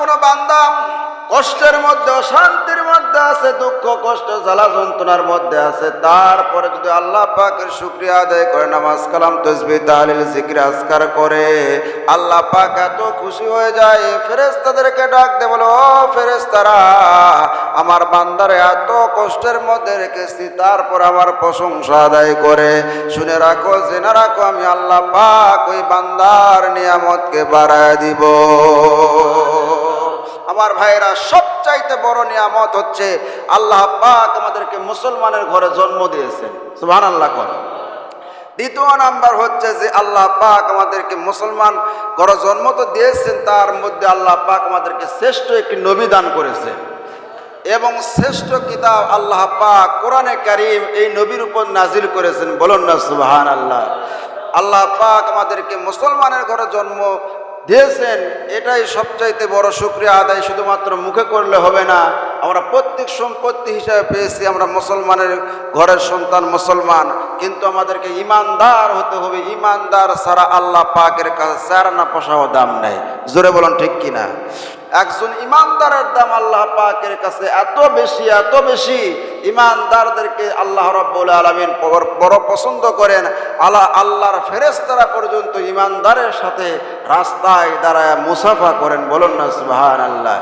কোনো বান্দা কষ্টের মধ্যে, অশান্তির মধ্যে আছে, দুঃখ, কষ্ট, জ্বালা, যন্ত্রণার মধ্যে আছে। তারপরে যদি আল্লাহ পাকের শুক্রিয়া আদায় করে, নামাজ কালাম তসবি তাহলিল, জিকির, আজকার করে, আল্লাহ পাক এত খুশি হয়ে যায় ফেরেস্তাদেরকে ডাক দে বলো, ও ফেরেস্তারা আমার বান্দারে এত কষ্টের মধ্যে রেখেছি, তারপর আমার প্রশংসা আদায় করে। শুনে রাখো, জেনে রাখো, আমি আল্লাহ পাক ওই বান্দার নিয়ামতকে বাড়ায় দিব। আমার ভাইয়েরা সবচাইতে বড় নিয়ামত হচ্ছে আল্লাহ পাক আমাদেরকে মুসলমানের ঘরে জন্ম দিয়েছেন। সুবহান আল্লাহ কর। দ্বিতীয় নাম্বার হচ্ছে যে আল্লাহ পাক আমাদেরকে মুসলমান ঘরে জন্ম তো দিয়েছেন, তার মধ্যে আল্লাহ পাক আমাদেরকে শ্রেষ্ঠ একটি নবী দান করেছে এবং শ্রেষ্ঠ কিতাব আল্লাহ পাক কোরআনে কারিম এই নবীর উপর নাজিল করেছেন। বলুন না সুবহান আল্লাহ আল্লাহ পাক আমাদেরকে মুসলমানের ঘরে জন্ম দিয়েছেন এটাই সবচাইতে বড় শুক্রিয়া আদায় শুধুমাত্র মুখে করলে হবে না আমরা প্রত্যেক সম্পত্তি হিসাবে পেয়েছি, আমরা মুসলমানের ঘরের সন্তান মুসলমান, কিন্তু আমাদেরকে ইমানদার হতে হবে। ইমানদার সারা আল্লাহ পাকের কাছে চারানা পয়সাও দাম নেই। জোরে বলুন, ঠিক কিনা? একজন ইমানদারের দাম আল্লাহ পাকের কাছে এত বেশি এত বেশি, ইমানদারদেরকে আল্লাহ রব্বুল আলমিন বড় পছন্দ করেন। আল্লাহ, আল্লাহর ফেরেস্তারা পর্যন্ত ইমানদারের সাথে রাস্তায় দাঁড়ায় মুসাফা করেন। বলুন না সুবাহান আল্লাহ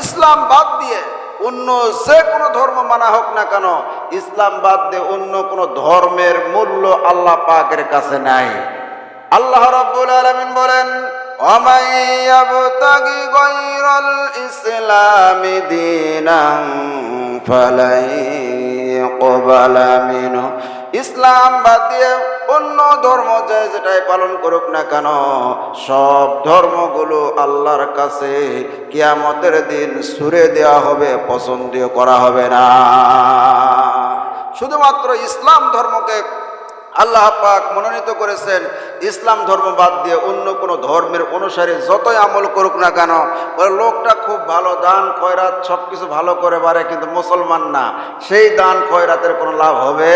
ইসলাম বাদ দিয়ে অন্য যে কোনো ধর্ম মানা হোক না কেন ইসলাম বাদ দিয়ে অন্য কোনো ধর্মের মূল্য আল্লাহ পাকের কাছে নাই আল্লাহ রব্বুল আলমিন বলেন ومن يبتغي غير الإسلام دينا فلن يقبل منه ইসলাম বাদ দিয়ে অন্য ধর্ম যে যেটাই পালন করুক না কেন, সব ধর্মগুলো আল্লাহর কাছে কিয়ামতের দিন সুরে দেওয়া হবে, পছন্দীয় করা হবে না। শুধুমাত্র ইসলাম ধর্মকে আল্লাহ পাক মনোনীত করেছেন ইসলাম ধর্ম বাদ দিয়ে অন্য কোনো ধর্মের অনুসারী যতই আমল করুক না কেন ওই লোকটা খুব ভালো, দান, খয়রাত সব কিছু ভালো করে পারে কিন্তু মুসলমান না। সেই দান, খয়রাতের কোনো লাভ হবে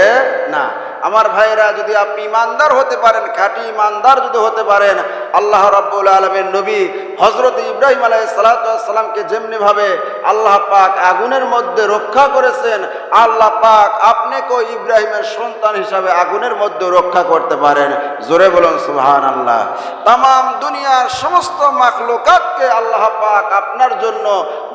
না। আমার ভাইরা, যদি আপনি ইমানদার হতে পারেন, খাঁটি ইমানদার যদি হতে পারেন, আল্লাহ রাব্বুল আলমের নবী হজরত ইব্রাহিম আলাই সালাতামকে যেমনিভাবে আল্লাহ পাক আগুনের মধ্যে রক্ষা করেছেন, আল্লাহ পাক আপনাকেও ইব্রাহিমের সন্তান হিসাবে আগুনের মধ্যে রক্ষা করতে পারেন। জোরে বলুন সুহান আল্লাহ তাম দুনিয়ার সমস্ত মাখলুকাতকে আল্লাহ পাক আপনার জন্য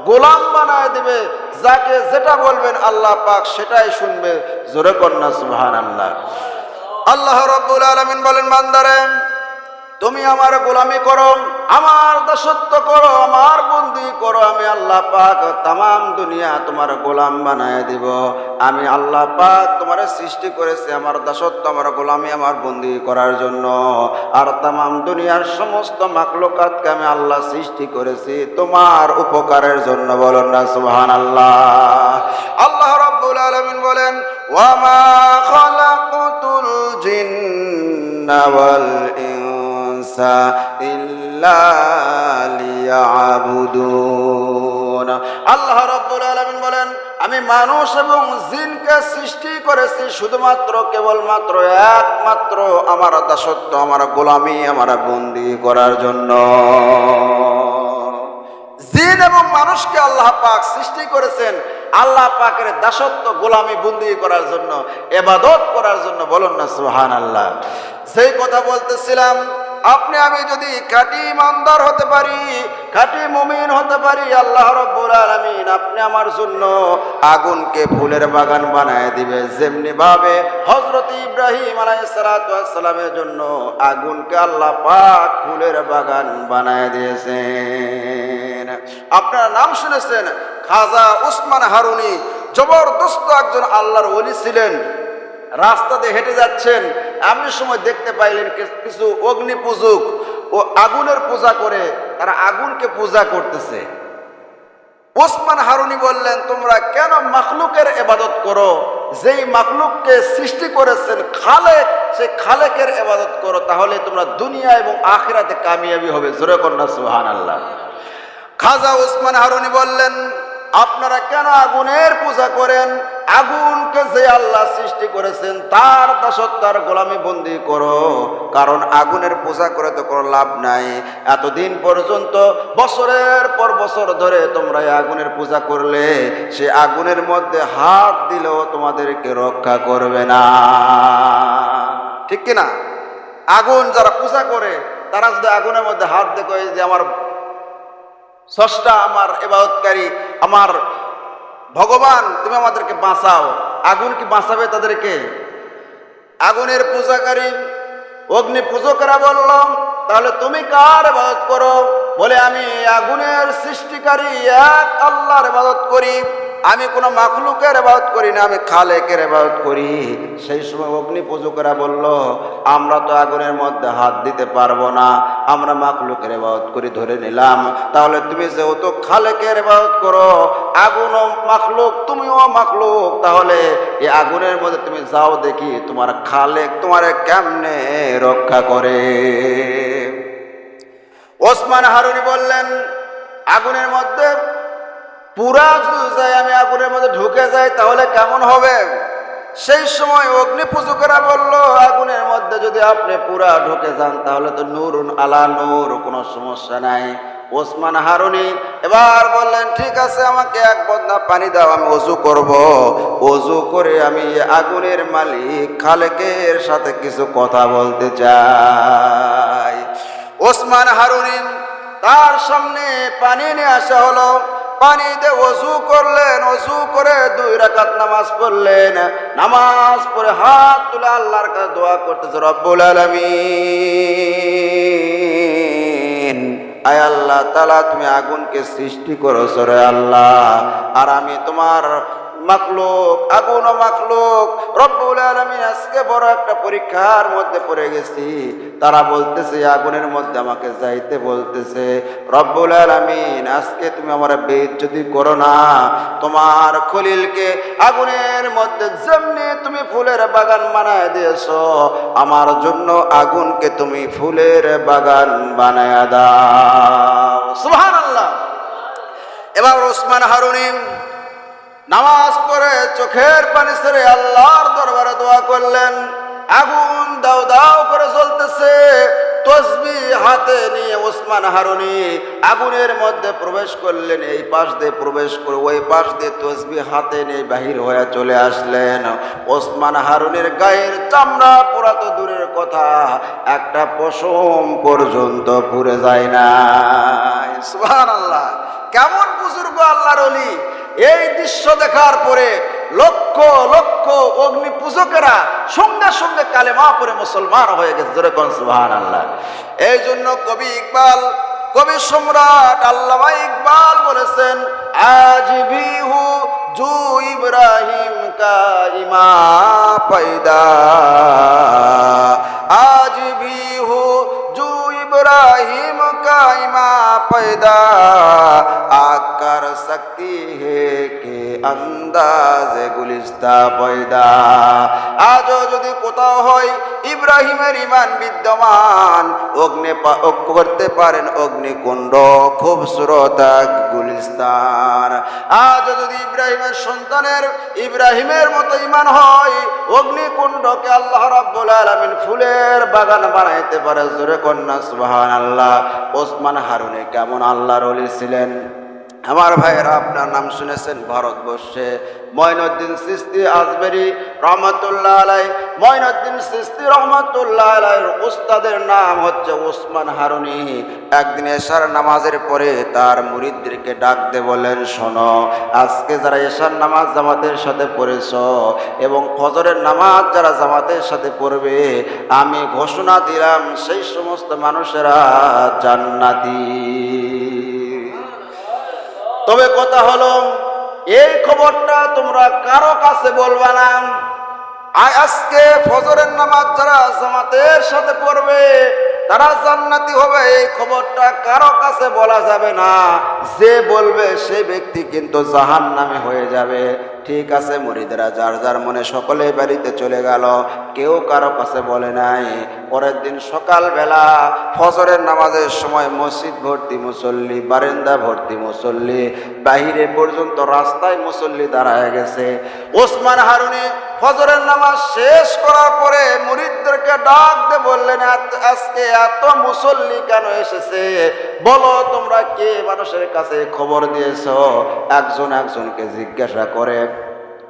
গোলাম বানায় দেবে। যাকে যেটা বলবেন আল্লাহ পাক সেটাই শুনবে। জোরে কন্যা সুহান আল্লাহ আল্লাহ রব্বুল আলমিন বলেন, বান্দারে, তুমি আমার গোলামি করো। আমার দাসত্ব করো, আমার বন্দি করো, আমি আল্লাহ পাক তাম দুনিয়া তোমার গোলাম বানায় দিব। আমি আল্লাহ পাক তোমার সৃষ্টি করেছি, আমার দাসত্ব, আমার গোলামি, আমার বন্দি করার জন্য। আর তাম দুনিয়ার সমস্ত মাকলকাতকে আমি আল্লাহ সৃষ্টি করেছি, তোমার উপকারের জন্য বলুন না সুহান আল্লাহ আল্লাহ রব্বুল আলমিন বলেন ওয়ামা খালাকুতুল জিন্না ওয়াল বলেন, আমি মানুষ এবং জিনকে সৃষ্টি করেছি শুধুমাত্র কেবলমাত্র একমাত্র আমার দাসত্ব, আমার গোলামি, আমার বন্দি করার জন্য। জিন এবং মানুষকে আল্লাহ পাক সৃষ্টি করেছেন আল্লাহ পাকের দাসত্ব, গোলামি, বন্দি করার জন্য, এবাদত করার জন্য। বলুন না সুহান আল্লাহ সেই কথা বলতেছিলাম আপনি, আমি যদি খাঁটি ইমানদার হতে পারি, খাঁটি মুমিন হতে পারি, আল্লাহ রব্বুল আলামিন আপনি আমার জন্য আগুনকে ফুলের বাগান বানায় দিবে। যেমনি ভাবে হজরত ইব্রাহিম আলাইসালামের জন্য আগুনকে আল্লাহ পাক ফুলের বাগান বানায় দিয়েছেন। আপনার নাম শুনেছেন খাজা উসমান হারুনি। জবরদস্ত একজন আল্লাহর ওলি ছিলেন। রাস্তাতে হেঁটে যাচ্ছেন। এমনি সময় দেখতে পাইলেন কিছু অগ্নি পূজক ও আগুনের পূজা করে, তারা আগুনকে পূজা করতেছে। ওসমান হারুনি বললেন, তোমরা কেন মাখলুকের এবাদত করো? যেই মাখলুককে সৃষ্টি করেছেন খালেক, সেই খালেকের এবাদত করো, তাহলে তোমরা দুনিয়া এবং আখেরাতে কামিয়াবি হবে। জোরে কন্যা সুহান আল্লাহ খাজা ওসমান হারুনি বললেন আপনারা কেন আগুনের পূজা করেন? আগুনকে যে আল্লাহ সৃষ্টি করেছেন, তার দাসত্বার গোলামি বন্দি করো। কারণ আগুনের পূজা করে তো কোনো লাভ নাই। এতদিন পর্যন্ত, বছরের পর বছর ধরে তোমরা আগুনের পূজা করলে, সে আগুনের মধ্যে হাত দিলেও তোমাদেরকে রক্ষা করবে না। ঠিক কিনা? আগুন যারা পূজা করে, তারা যদি আগুনের মধ্যে হাত দেখো যে আমার স্রষ্টা আমার এবাদতকারী, আমার ভগবান, তুমি আমাদেরকে বাঁচাও। আগুন কি বাঁচাবে তাদেরকে? আগুনের পূজাকারী অগ্নি পূজকরা বললাম, তাহলে তুমি কার এবাদত করো? বলে, আমি আগুনের সৃষ্টিকারী এক আল্লাহর এবাদত করি। আমি কোনো মাখলুকের ইবাদত করি না, আমি খালেকের ইবাদত করি। সেই সময় অগ্নি পূজকেরা বলল, আমরা তো আগুনের মধ্যে হাত দিতে পারব না, আমরা মাখলুকের ইবাদত করি, ধরে নিলাম। তাহলে তুমি যেহেতু খালেকের ইবাদত করো আগুনও মাখলুক, তুমিও মাখলুক। তাহলে এই আগুনের মধ্যে তুমি যাও দেখি, তোমার খালেক তোমার কেমনে রক্ষা করে? ওসমান হারুনি বললেন, আগুনের মধ্যে পুরা যদি যাই আমি আগুনের মধ্যে ঢুকে যাই, তাহলে কেমন হবে? সেই সময় অগ্নি পূজকেরা বলল, আগুনের মধ্যে যদি আপনি পুরা ঢুকে যান, তাহলে তো নূরুন আলা নূর, কোনো সমস্যা নাই। ওসমান হারুনি এবার বললেন, ঠিক আছে, আমাকে এক বদনা পানি দাও, আমি অজু করব। অজু করে আমি আগুনের মালিক খালেকের সাথে কিছু কথা বলতে চাই। ওসমান হারুনিন তার সামনে পানি নিয়ে আসা হলো। পানি ওসু করলেন ওসু করে দুই রাকাত নামাজ পড়লেন। নামাজ পড়ে হাত তুলে আল্লাহর কাছে দোয়া করতেছে, রব্বুল আলামিন, আয় আল্লাহ তালা তুমি আগুনকে সৃষ্টি করো সরে আল্লাহ। আর আমি তোমার মাকলুক আগুন ও মাকলুক রব্বুল আলমিন আজকে বড় একটা পরীক্ষার মধ্যে পড়ে গেছি। তারা বলতেছে, আগুনের মধ্যে আমাকে যাইতে বলতেছে, রব্বুল আলমিন আজকে তুমি আমার বেদ যদি করো না, তোমার খলিলকে আগুনের মধ্যে যেমনি তুমি ফুলের বাগান বানায় দিয়েছ, আমার জন্য আগুনকে তুমি ফুলের বাগান বানায় দাও। সুহান আল্লাহ এবার ওসমান হারুনিম নামাজ পড়ে চোখের পানি ছেড়ে আল্লাহর দরবারে দোয়া করলেন। আগুন দাও দাও করে চলতেছে তসবি হাতে নিয়ে ওসমান হারুনি আগুনের মধ্যে প্রবেশ করলেন। এই পাশ দিয়ে প্রবেশ করে ওই পাশ দিয়ে তসবি হাতে নিয়ে বাহির হয়ে চলে আসলেন। ওসমান হারুনের গায়ের চামড়া পোড়া তো দূরের কথা। একটা পশম পর্যন্ত পুরে যায় না সুহান আল্লাহ কেমন বুজুর্গ আল্লাহর অলি এই দৃশ্য দেখার পরে লক্ষ লক্ষ অগ্নি পূজকেরা সঙ্গে সঙ্গে কালেমা পরে মুসলমান হয়ে গেছে। কোন সুহান আল্লাহ এই জন্য কবি ইকবাল, কবি সম্রাট আল্লামা ইকবাল বলেছেন আজ বিহু জু ইব্রাহিম কাইমা পাইদা পয়দা আজ বিহু জু ইব্রাহিম কাইমা পাইদা পয়দা সকি হে কে انداز গুলিস্তা پیدا আজও যদি কোথাও হয় ইব্রাহিমের ইমান বিদ্যমান, অগ্নে করতে পারেন অগ্নিকুণ্ড খুব শ্রোতা গুলিস্তান। আজ যদি ইব্রাহিমের সন্তানের, ইব্রাহিমের মতো ইমান হয়, অগ্নিকুণ্ডকে আল্লাহ রাব্বুল আলমিন ফুলের বাগান বানাইতে পারে। জোরে কন্যা, সুবহানাল্লাহ। আল্লাহ ওসমান হারুনে কেমন আল্লাহ রলি ছিলেন? আমার ভাইয়েরা, আপনার নাম শুনেছেন ভারতবর্ষে। ময়নুদ্দিন সিস্তি আজমেরি রহমতুল্লাহ আলাই ময়নুদ্দিন সিস্তি রহমতুল্লাহ আলাইয়ের উস্তাদের নাম হচ্ছে ওসমান হারুনি। একদিন এশার নামাজের পরে তার মুরিদদেরকে ডাক দে বলেন, শোনো, আজকে যারা এশার নামাজ জামাতের সাথে পড়েছ এবং ফজরের নামাজ যারা জামাতের সাথে পড়বে, আমি ঘোষণা দিলাম, সেই সমস্ত মানুষেরা জান্নাতি। তবে কথা হলো, এই খবরটা তোমরা কারও কাছে বলবা না। আজকে ফজরের নামাজ যারা জামাতের সাথে পড়বে তারা জান্নাতি হবে, এই খবরটা কারও কাছে বলা যাবে না। যে বলবে সে ব্যক্তি কিন্তু জাহান নামে হয়ে যাবে। ঠিক আছে মুরিদরা, যার যার মনে সকলেই বাড়িতে চলে গেল, কেউ কারও কাছে বলে নাই। পরের দিন সকালবেলা ফজরের নামাজের সময় মসজিদ ভর্তি মুসল্লি, বারেন্দা ভর্তি মুসল্লি, বাহিরে পর্যন্ত রাস্তায় মুসল্লি দাঁড়ায় গেছে। ওসমান হারুনি ফজরের নামাজ শেষ করার পরে মুরিদদেরকে ডাক দিয়ে বললেন আজকে এত মুসল্লি কেন এসেছে? বলো তোমরা কে মানুষের কাছে খবর দিয়েছ? একজন একজনকে জিজ্ঞাসা করে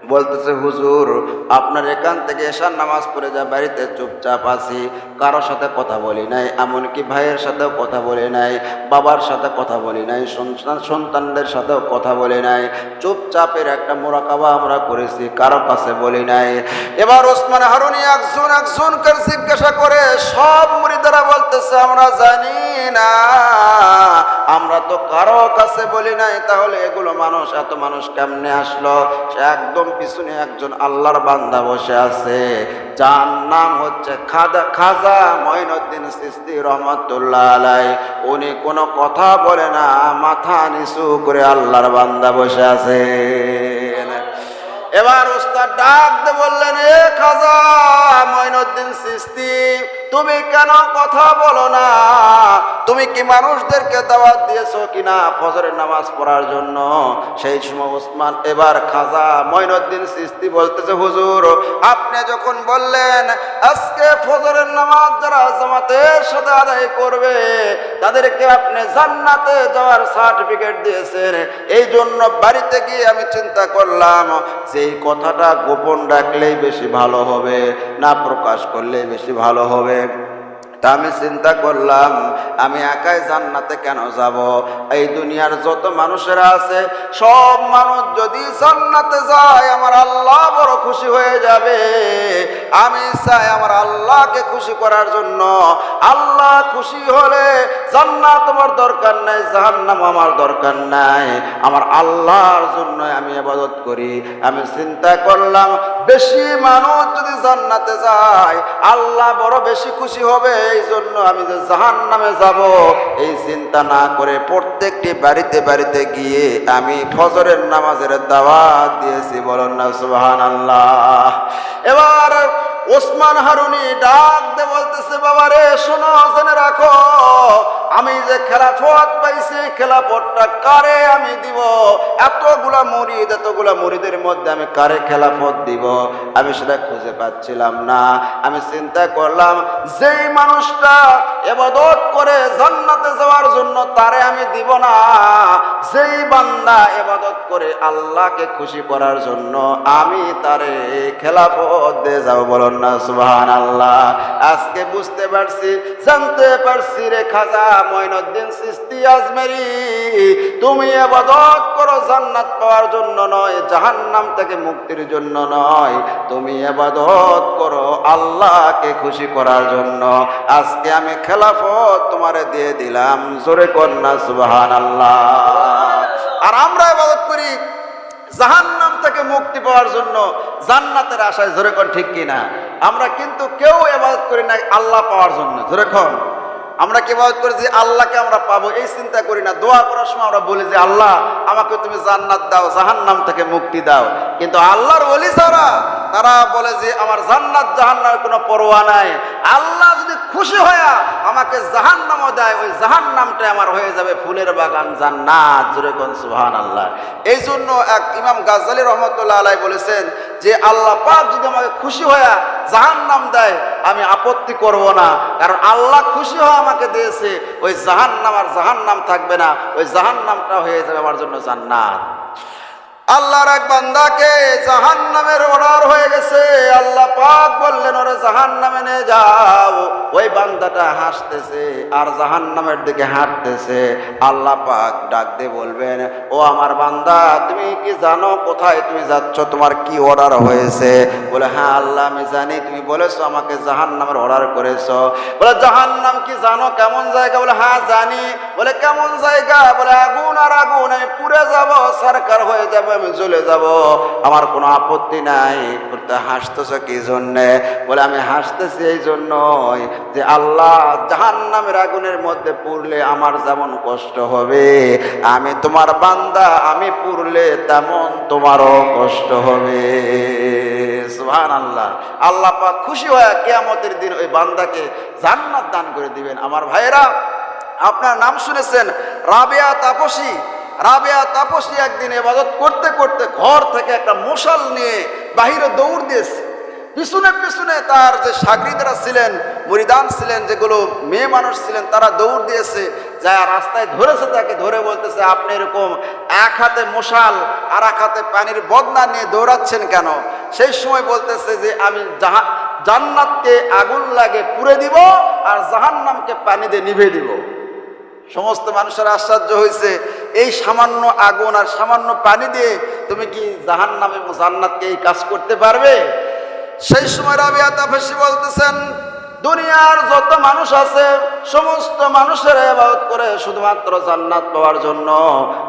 বলতেছে, হুজুর, আপনার এখান থেকে এসার নামাজ পড়ে যা, বাড়িতে চুপচাপ আছি, কারোর সাথে কথা বলি নাই, এমনকি ভাইয়ের সাথেও কথা বলি নাই, বাবার সাথে কথা বলি নাই, সন্তান, সন্তানদের সাথেও কথা বলি নাই, চুপচাপের একটা মোরাকাবা আমরা করেছি কারও কাছে বলি নাই। এবার ওসমান হারুনি একজন একজনকে জিজ্ঞাসা করে, সব মুড়িদারা বলতেছে, আমরা জানি না, আমরা তো কারও কাছে বলি নাই, তাহলে এগুলো মানুষ, এত মানুষ কেমনে আসলো? সে একদম পিছনে একজন আল্লাহর বান্দা বসে আছে, যার নাম হচ্ছে খাজা খাজা মঈনুদ্দিন সিস্তি রহমতুল্লাহ আলাই উনি কোনো কথা বলে না, মাথা নিচু করে আল্লাহর বান্দা বসে আছে। এবার উস্তাদ ডাক বললেন, এ খাজা মঈনুদ্দিন সিস্তি তুমি কেন কথা বলো না? তুমি কি মানুষদেরকে দাওয়াত দিয়েছ কিনা ফজরের নামাজ পড়ার জন্য? সেই সময় ওসমান এবার খাজা মঈনুদ্দিন সিস্তি বলতেছে, হুজুর, আপনি যখন বললেন আজকে ফজরের নামাজ যারা জামাতের সাথে আদায় করবে, তাদেরকে আপনি জান্নাতে যাওয়ার সার্টিফিকেট দিয়েছেন। এই জন্য বাড়িতে গিয়ে আমি চিন্তা করলাম এই কথাটা গোপন রাখলেই বেশি ভালো হবে, না প্রকাশ করলেই বেশি ভালো হবে। তা আমি চিন্তা করলাম, আমি একাই জান্নাতে কেন যাব? এই দুনিয়ার যত মানুষেরা আছে, সব মানুষ যদি জান্নাতে যায়, আমার আল্লাহ বড় খুশি হয়ে যাবে। আমি চাই আমার আল্লাহকে খুশি করার জন্য। আল্লাহ খুশি হলে জান্নাত আমার দরকার নাই, জাহান্নাম আমার দরকার নাই। আমার আল্লাহর জন্য আমি আবাদত করি। আমি চিন্তা করলাম, বেশি মানুষ যদি জান্নাতে যায়, আল্লাহ বড় বেশি খুশি হবে এই জন্য আমি যে জাহান নামে যাব, এই চিন্তা না করে প্রত্যেকটি বাড়িতে বাড়িতে গিয়ে আমি ফজরের নামাজের দাওয়াত দিয়েছি। বলুন না সুবাহান আল্লাহ এবার ওসমান হারুনি ডাক দে বলতেছে বাবা রে শোনো জেনে রাখো আমি যে খেলা খেলাফত পাইছি, খেলাফতটা কারে আমি দিব? এতগুলা মরিদ, এতগুলা মরিদের মধ্যে আমি কারে খেলাফত দিব? আমি সেটা খুঁজে পাচ্ছিলাম না। আমি চিন্তা করলাম, যেই মানুষটা এবাদত করে জান্নাতে যাওয়ার জন্য তারে আমি দিব না, যেই বান্দা এবাদত করে আল্লাহকে খুশি করার জন্য আমি তারে খেলাফত দিয়ে যাব। বলুন না সুবহান আল্লাহ আজকে বুঝতে পারছি, জানতে পারছি রে খাজা আজমেরি, তুমি এবাদত করো জান্নাত পাওয়ার জন্য নয়, জাহান্নাম থেকে মুক্তির জন্য নয়। তুমি এবাদত করো আল্লাহকে খুশি করার জন্য। আজকে আমি খেলাফত তোমারে দিয়ে দিলাম। জোরে কন্যা সুবহান আল্লাহ আর আমরা এবাদত করি জাহান্নাম থেকে মুক্তি পাওয়ার জন্য, জান্নাতের আশায়। জোরে কন ঠিক কিনা? আমরা কিন্তু কেউ এবাদত করি না, আল্লাহ পাওয়ার জন্য। জোরে কন? আমরা কি ইবাদত করি যে আল্লাহকে আমরা পাবো? এই চিন্তা করি না। দোয়া করার সময় আমরা বলি যে, আল্লাহ, আমাকে তুমি জান্নাত দাও, জাহান্নাম থেকে মুক্তি দাও। কিন্তু আল্লাহর বলি যারা তারা বলে যে আমার জান্নাত, জাহান্নামের কোনো পরোয়া নাই। আল্লাহ যদি খুশি হয়ে আমাকে জাহান্নামও দেয়, ওই জাহান্নামটা আমার হয়ে যাবে ফুলের বাগান, জান্নাত। জুড়ে কোন সুহান আল্লাহ এই জন্য এক ইমাম গাজ্জালি রহমতুল্লাহ আলাই বলেছেন যে, আল্লাহ পাক যদি আমাকে খুশি হয়ে জাহান্নাম দেয়, আমি আপত্তি করব না। কারণ আল্লাহ খুশি হয়ে আমাকে দিয়েছে, ওই জাহান্নাম আর জাহান্নাম থাকবে না, ওই জাহান্নামটা হয়ে যাবে আমার জন্য জান্নাত। আল্লাহর এক বান্দাকে জাহান নামের অর্ডার হয়ে গেছে। আল্লাহ পাক বললেন, ওরে জাহান নামে নিয়ে যাও। ওই বান্দাটা হাসতেছে আর জাহান নামের দিকে হাঁটতেছে। আল্লাহ পাক ডাক দিয়ে বলবেন, ও আমার বান্দা, তুমি কি জানো কোথায় তুমি যাচ্ছ? তোমার কি অর্ডার হয়েছে? বলে হ্যাঁ আল্লাহ, আমি জানি। তুমি বলেছ আমাকে জাহান নামের অর্ডার করেছ। বলে জাহান নাম কি জানো? কেমন জায়গা? বলে হ্যাঁ জানি। বলে, কেমন জায়গা? বলে, আগুন আর আগুন, আমি পুড়ে যাব, সরকার হয়ে যাবে আমি চলে যাব। আমার কোনো আপত্তি নাই। বলতে হাসতেছ কি জন্যে? বলে, আমি হাসতেছি এই জন্যই যে আল্লাহ জাহান নামের আগুনের মধ্যে পুরলে আমার যেমন কষ্ট হবে, আমি তোমার বান্দা, আমি পুরলে তেমন তোমারও কষ্ট হবে। আল্লাহ পাক খুশি হয়ে কেয়ামতের দিন ওই বান্দাকে জান্নাত দান করে দিবেন। আমার ভাইয়েরা, আপনার নাম শুনেছেন রাবেয়া তাপসী। রাবেয়া তাপসী একদিন এবাদত করতে করতে ঘর থেকে একটা মশাল নিয়ে বাহিরে দৌড় দিয়েছে। পিছনে পিছনে তার যে সাগরিদরা ছিলেন, মুরিদান ছিলেন, যেগুলো মেয়ে মানুষ ছিলেন, তারা দৌড় দিয়েছে। যা রাস্তায় ধরেছে তাকে ধরে বলতেছে, আপনি এরকম এক হাতে মশাল আর এক হাতে পানির বদনা নিয়ে দৌড়াচ্ছেন কেন? সেই সময় বলতেছে যে, আমি জাহা, জান্নাতকে আগুন লাগে পুড়ে দিব আর জাহান্নামকে পানি দিয়ে নিভে দিব। সমস্ত মানুষের আশ্চর্য হয়েছে। এই সামান্য আগুন আর সামান্য পানি দিয়ে তুমি কি জাহান নামে জান্নাতকে এই কাজ করতে পারবে? সেই সময় রাবিয়া তাফেসি বলতেছেন দুনিয়ার যত মানুষ আছে, সমস্ত মানুষের এবাদত করে শুধুমাত্র জান্নাত পাওয়ার জন্য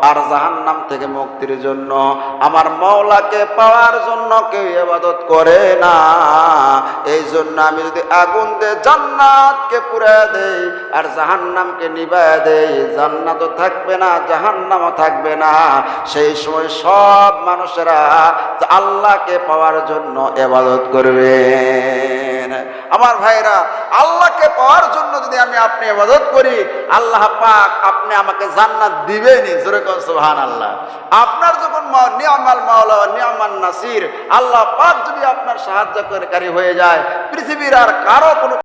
আর জাহান্নাম থেকে মুক্তির জন্য। আমার মৌলাকে পাওয়ার জন্য কেউ এবাদত করে না। এই জন্য আমি যদি আগুন দে জান্নাতকে পুরে দেই আর জাহান্নামকে নিবায় দেই, জান্নাতও থাকবে না, জাহান্নামও থাকবে না। সেই সময় সব মানুষেরা আল্লাহকে পাওয়ার জন্য এবাদত করবেন আমার ভাইরা আল্লাহকে পাওয়ার জন্য যদি আমি আপনি ইবাদত করি, আল্লাহ পাক আপনি আমাকে জান্নাত দিবেনই। জোরে সোহান আল্লাহ আপনার যখন নিয়ামাল মাওলা নিয়মান নাসির, আল্লাহ পাক যদি আপনার সাহায্যকারী হয়ে যায়, পৃথিবীর আর কারও কোনো